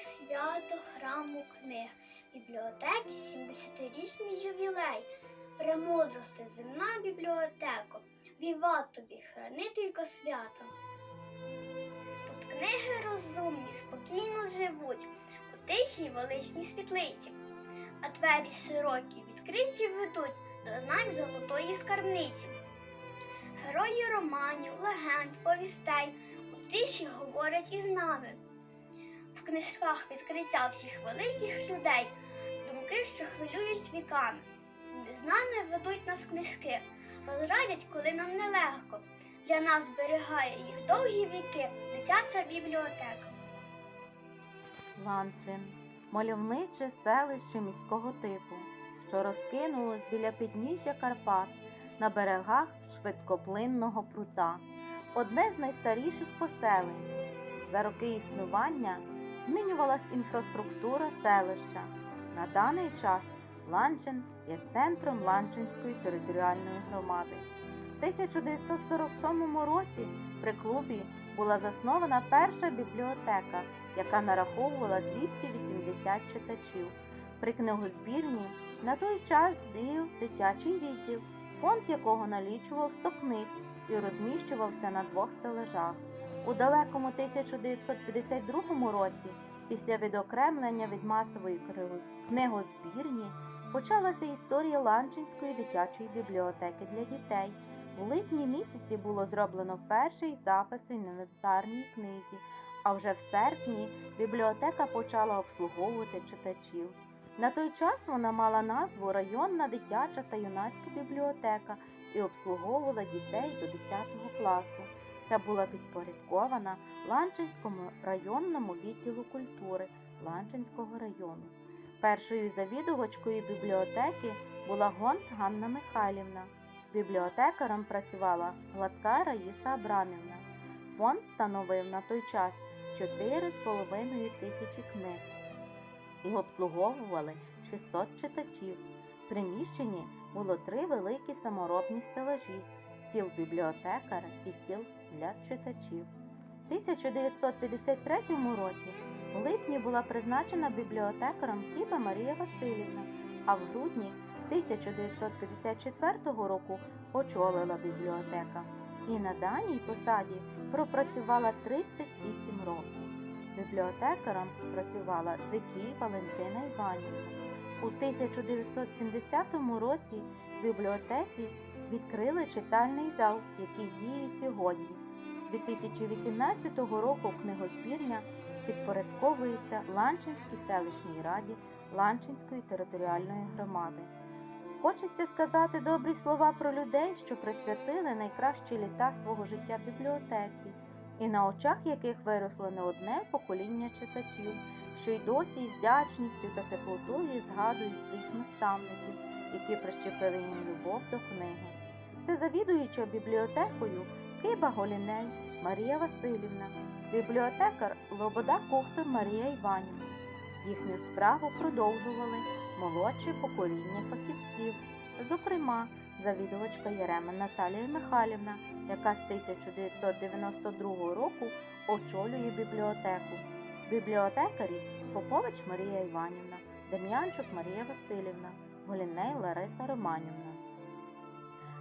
свято храму книг, бібліотеки 70-річний ювілей, премудрости земна бібліотека, віва тобі, хранителько свята. Тут книги розумні, спокійно живуть у тихій величній світлиці, а двері широкі відкриті ведуть до знань золотої скарбниці. Герої романів, легенд, повістей у тиші говорять із нами. Книжках відкриття всіх великих людей, думки, що хвилюють віками. Незнане ведуть нас книжки, розрадять, коли нам нелегко. Для нас зберігає їх довгі віки дитяча бібліотека. Ланчин мальовниче селище міського типу, що розкинулось біля підніжжя Карпат на берегах швидкоплинного прута, одне з найстаріших поселень. За роки існування змінювалась інфраструктура селища. На даний час Ланчин є центром Ланчинської територіальної громади. В 1947 році при клубі була заснована перша бібліотека, яка нараховувала 280 читачів. При книгозбірні на той час діяв дитячий відділ, фонд якого налічував 100 книг і розміщувався на двох стележах. У далекому 1952 році, після відокремлення від масової книгозбірні, почалася історія Ланчинської дитячої бібліотеки для дітей. У липні місяці було зроблено перший запис в інвентарній книзі, а вже в серпні бібліотека почала обслуговувати читачів. На той час вона мала назву Районна дитяча та юнацька бібліотека і обслуговувала дітей до 10 класу та була підпорядкована Ланчинському районному відділу культури Ланчинського району. Першою завідувачкою бібліотеки була Гонт Ганна Михайлівна. Бібліотекарем працювала Гладка Раїса Абрамівна. Фонд становив на той час 4,5 тисячі книг і обслуговували 600 читачів. В приміщенні було три великі саморобні стелажі, стіл бібліотекаря і стіл для читачів. У 1953 році в липні була призначена бібліотекарем Кіпа Марія Васильівна, а в грудні 1954 року очолила бібліотека і на даній посаді пропрацювала 38 років. Бібліотекарем працювала Зикій Валентина Іванівна. У 1970 році в бібліотеці відкрили читальний зал, який діє сьогодні. З 2018 року книгозбірня підпорядковується Ланчинській селищній раді Ланчинської територіальної громади. Хочеться сказати добрі слова про людей, що присвятили найкращі літа свого життя бібліотеці, і на очах яких виросло не одне покоління читачів, що й досі з вдячністю та теплотою згадують своїх наставників, які прищепили їм любов до книги. Це завідуюча бібліотекою Киба Голіней Марія Васильівна, бібліотекар Лобода Кухтор Марія Іванівна. Їхню справу продовжували молодші покоління фахівців, зокрема, завідувачка Єрема Наталія Михайлівна, яка з 1992 року очолює бібліотеку. Бібліотекарі Попович Марія Іванівна, Дем'янчук Марія Васильівна, Голіней Лариса Романівна.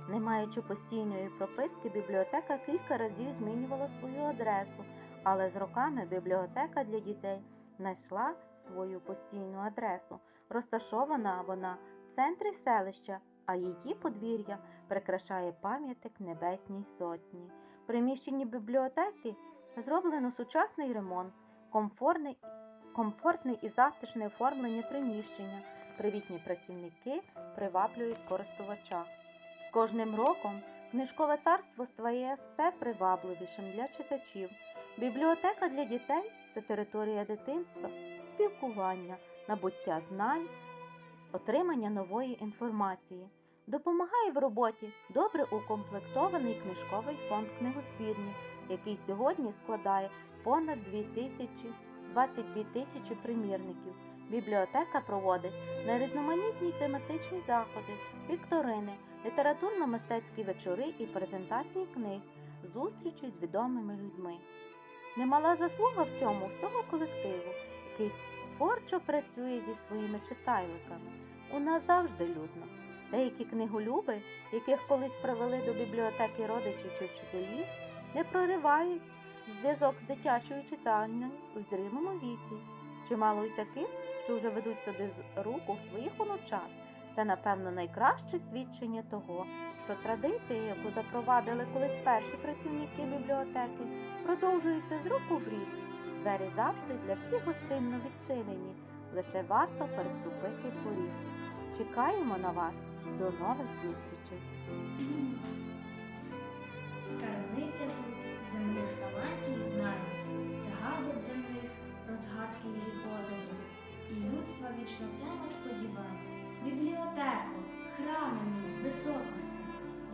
Не маючи постійної прописки, бібліотека кілька разів змінювала свою адресу, але з роками бібліотека для дітей знайшла свою постійну адресу. Розташована вона в центрі селища, а її подвір'я прикрашає пам'ятник Небесній Сотні. В приміщенні бібліотеки зроблено сучасний ремонт, комфортне і затишне оформлення приміщення. Привітні працівники приваблюють користувача. З кожним роком книжкове царство стає все привабливішим для читачів. Бібліотека для дітей це територія дитинства, спілкування, набуття знань, отримання нової інформації. Допомагає в роботі добре укомплектований книжковий фонд книгозбірні, який сьогодні складає понад 2 тисячі, 22 тисячі примірників. Бібліотека проводить найрізноманітні тематичні заходи, вікторини, літературно-мистецькі вечори і презентації книг, зустрічі з відомими людьми. Немала заслуга в цьому всього колективу, який творчо працює зі своїми читайликами. У нас завжди людно. Деякі книголюби, яких колись привели до бібліотеки родичі чи вчителі, не проривають зв'язок з дитячою читальною у зрілому віці. Чимало й таких, що вже ведуть сюди з руку своїх онучат. Це, напевно, найкраще свідчення того, що традиція, яку запровадили колись перші працівники бібліотеки, продовжується з року в рік. Двері завжди для всіх гостинно відчинені, лише варто переступити поріг. Чекаємо на вас. До нових зустрічей! Високости,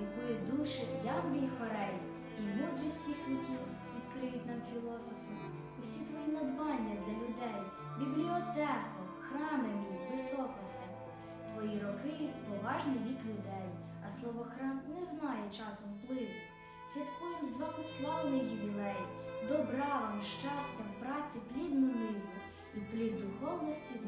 якої душі ямби й хорей, і мудрість всіх віків відкриють нам філософи, усі твої надбання для людей. Бібліотеко, храми мій, високости, твої роки поважний вік людей, а слово храм не знає часу впливу. Святкуємо з вами славний ювілей, добра вам, щастя в праці, плідну ниву і плід духовності з